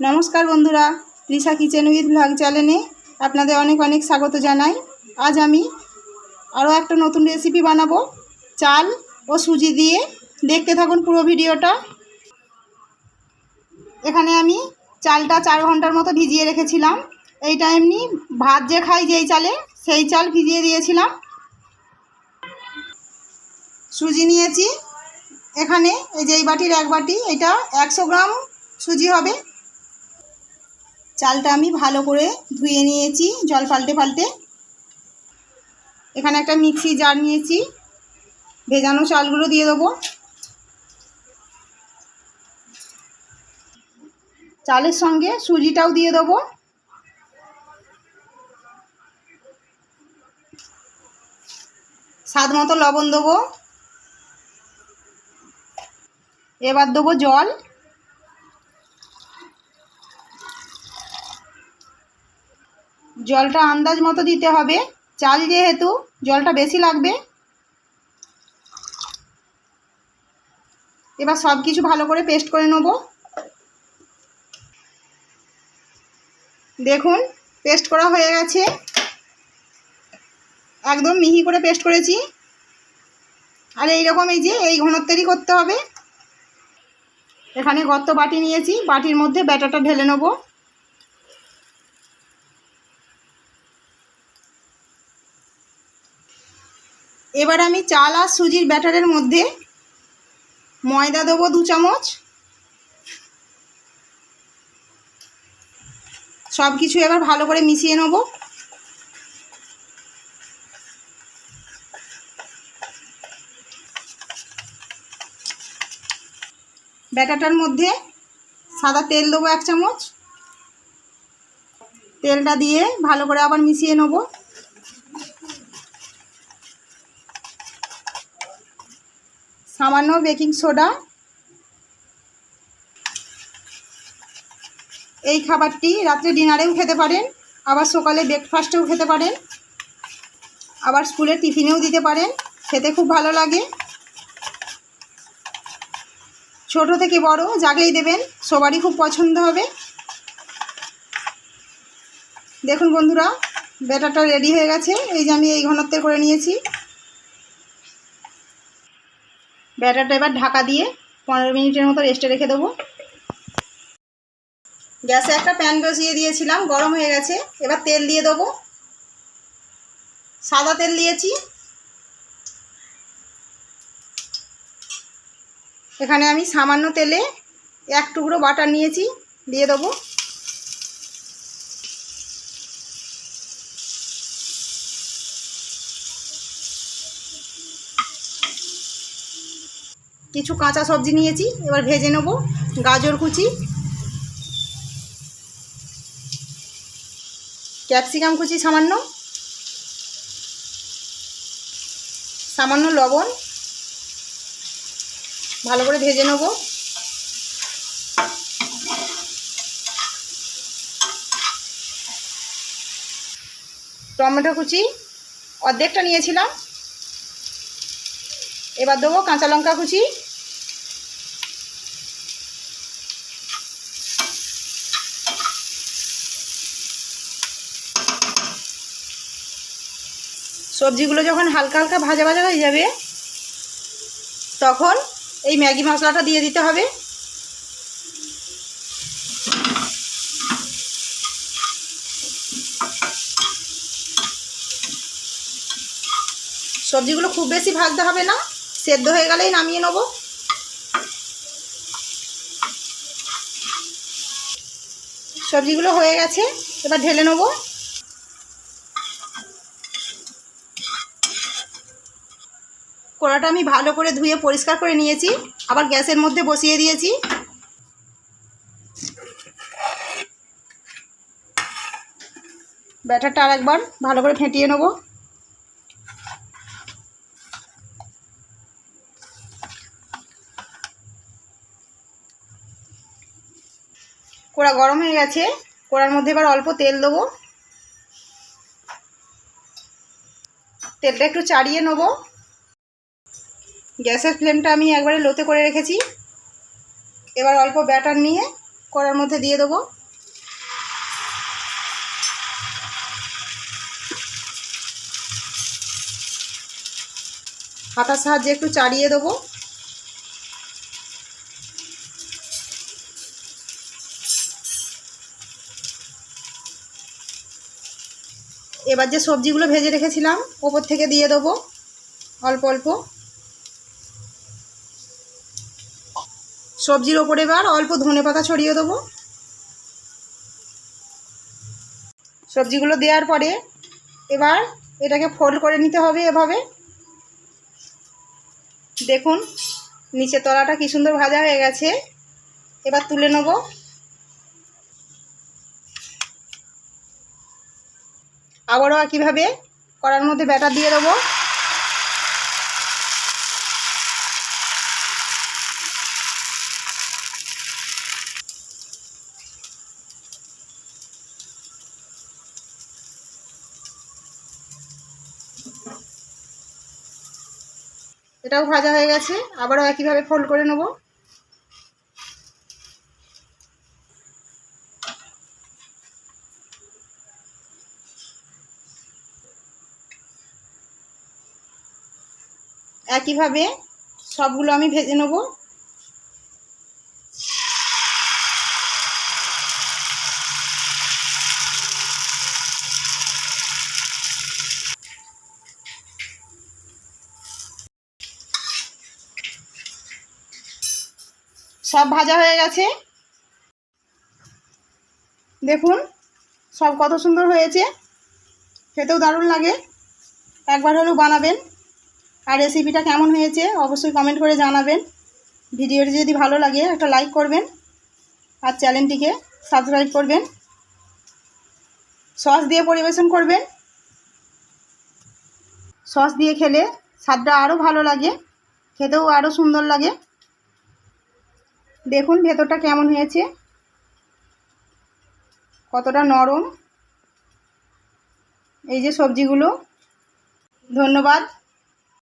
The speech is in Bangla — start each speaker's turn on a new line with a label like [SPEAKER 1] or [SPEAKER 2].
[SPEAKER 1] নমস্কার বন্ধুরা রিসা কিচেন উইথ ভ্লগ চ্যানেলে আপনাদের অনেক অনেক স্বাগত জানাই। আজ আমি আরও একটা নতুন রেসিপি বানাবো, চাল ও সুজি দিয়ে। দেখতে থাকুন পুরো ভিডিওটা। এখানে আমি চালটা চার ঘণ্টার মতো ভিজিয়ে রেখেছিলাম। এইটা এমনি ভাত যে খাই যেই চালে, সেই চাল ভিজিয়ে দিয়েছিলাম। সুজি নিয়েছি। এখানে এই যে এই বাটির এক বাটি, এটা একশো গ্রাম সুজি হবে। চালটা আমি ভালো করে ধুয়ে নিয়েছি, জল পাল্টে পাল্টে। এখানে একটা মিক্সি জার নিয়েছি, ভেজানো চালগুলো দিয়ে দেবো। চালের সঙ্গে সুজিটাও দিয়ে দেবো। স্বাদ মতো লবণ দেবো। এবার দেবো জল। জলটা আন্দাজ মতো দিতে হবে। চাল যেহেতু, জলটা বেশি লাগবে। এবার সব কিছু ভালো করে পেস্ট করে নেব। দেখুন, পেস্ট করা হয়ে গেছে। একদম মিহি করে পেস্ট করেছি। আর এইরকম এই যে, এই ঘনত্বেরই করতে হবে। এখানে গর্ত বাটি নিয়েছি। বাটির মধ্যে ব্যাটারটা ঢেলে নেব। এবার আমি চাল আর সুজির ব্যাটারের মধ্যে ময়দা দেবো দু চামচ। সব কিছু এবার ভালো করে মিশিয়ে নেব। ব্যাটারটার মধ্যে সাদা তেল দেবো এক চামচ। তেলটা দিয়ে ভালো করে আবার মিশিয়ে নেব। সামান্য বেকিং সোডা। এই খাবারটি রাত্রে ডিনারেও খেতে পারেন, আবার সকালে ব্রেকফাস্টেও খেতে পারেন, আবার স্কুলের টিফিনেও দিতে পারেন, খেতে খুব ভালো লাগে। ছোট থেকে বড় যাকেই দেবেন, সবারই খুব পছন্দ হবে। দেখুন বন্ধুরা, ব্যাটারটা রেডি হয়ে গেছে, এই যে আমি এই ঘনত্বের করে নিয়েছি। ব্যাটারটা এবার ঢাকা দিয়ে পনেরো মিনিটের মতো রেস্টে রেখে দেবো। গ্যাসে একটা প্যান বসিয়ে দিয়েছিলাম, গরম হয়ে গেছে। এবার তেল দিয়ে দেবো। সাদা তেল দিয়েছি। এখানে আমি সামান্য তেলে এক টুকরো বাটার নিয়েছি, দিয়ে দেবো। কিছু কাঁচা সবজি নিয়েছি, এবার ভেজে নেব গাজর কুচি। ক্যাপসিকাম কুচি সামান্য। সামান্য লবণ। ভালো করে ভেজে নেব। টমেটো কুচি, অর্ধেকটা নিয়েছিলাম। এবার দেবো কাঁচা লঙ্কা কুচি। সবজিগুলো যখন হালকা হালকা ভাজা ভাজা হয়ে যাবে, তখন এই ম্যাগি মশলাটা দিয়ে দিতে হবে। সবজিগুলো খুব বেশি ভাজতে হবে না। সেদ্ধ হয়ে গেলেই নামিয়ে নেব। সবজিগুলো হয়ে গেছে, এবার ঢেলে নেব। কড়াটা আমি ভালো করে ধুয়ে পরিষ্কার করে নিয়েছি, আবার গ্যাসের মধ্যে বসিয়ে দিয়েছি। ব্যাটারটা আর একবার ভালো করে ফেটিয়ে নেব। কড়া গরম হয়ে গেছে, কড়ার মধ্যে এবার অল্প তেল দেবো। তেলটা একটু চাড়িয়ে নেব। গ্যাসের ফ্লেমটা আমি একবারে লোতে করে রেখেছি। এবার অল্প ব্যাটার নিয়ে কড়ার মধ্যে দিয়ে দেবো। হাতার সাহায্যে একটু চাড়িয়ে দেবো। এবার যে সবজিগুলো ভেজে রেখেছিলাম, ওপর থেকে দিয়ে দেবো, অল্প অল্প। সবজির ওপরে এবার অল্প ধনে পাতা ছড়িয়ে দেবো। সবজিগুলো দেওয়ার পরে এবার এটাকে ফোল্ড করে নিতে হবে এভাবে। দেখুন, নিচের তলাটা কি সুন্দর ভাজা হয়ে গেছে। এবার তুলে নেব। আবারও একইভাবে কড়ার মধ্যে ব্যাটার দিয়ে দেবো। এটাও ভাজা হয়ে গেছে, আবারও একইভাবে ফোল্ড করে নেব। একইভাবে সবগুলো আমি ভেজে নেব। সব ভাজা হয়ে গেছে। দেখুন, সব কত সুন্দর হয়েছে। খেতেও দারুণ লাগে। একবার হলেও বানাবেন। আর রেসিপিটা কেমন হয়েছে, অবশ্যই কমেন্ট করে জানাবেন। ভিডিওটি যদি ভালো লাগে, একটা লাইক করবেন আর চ্যানেলটিকে সাবস্ক্রাইব করবেন। সস দিয়ে পরিবেশন করবেন। সস দিয়ে খেলে স্বাদটা আরও ভালো লাগে, খেতেও আরও সুন্দর লাগে। দেখুন ভেতরটা কেমন হয়েছে। কতটা নরম। এই যে সবজিগুলো। ধন্যবাদ।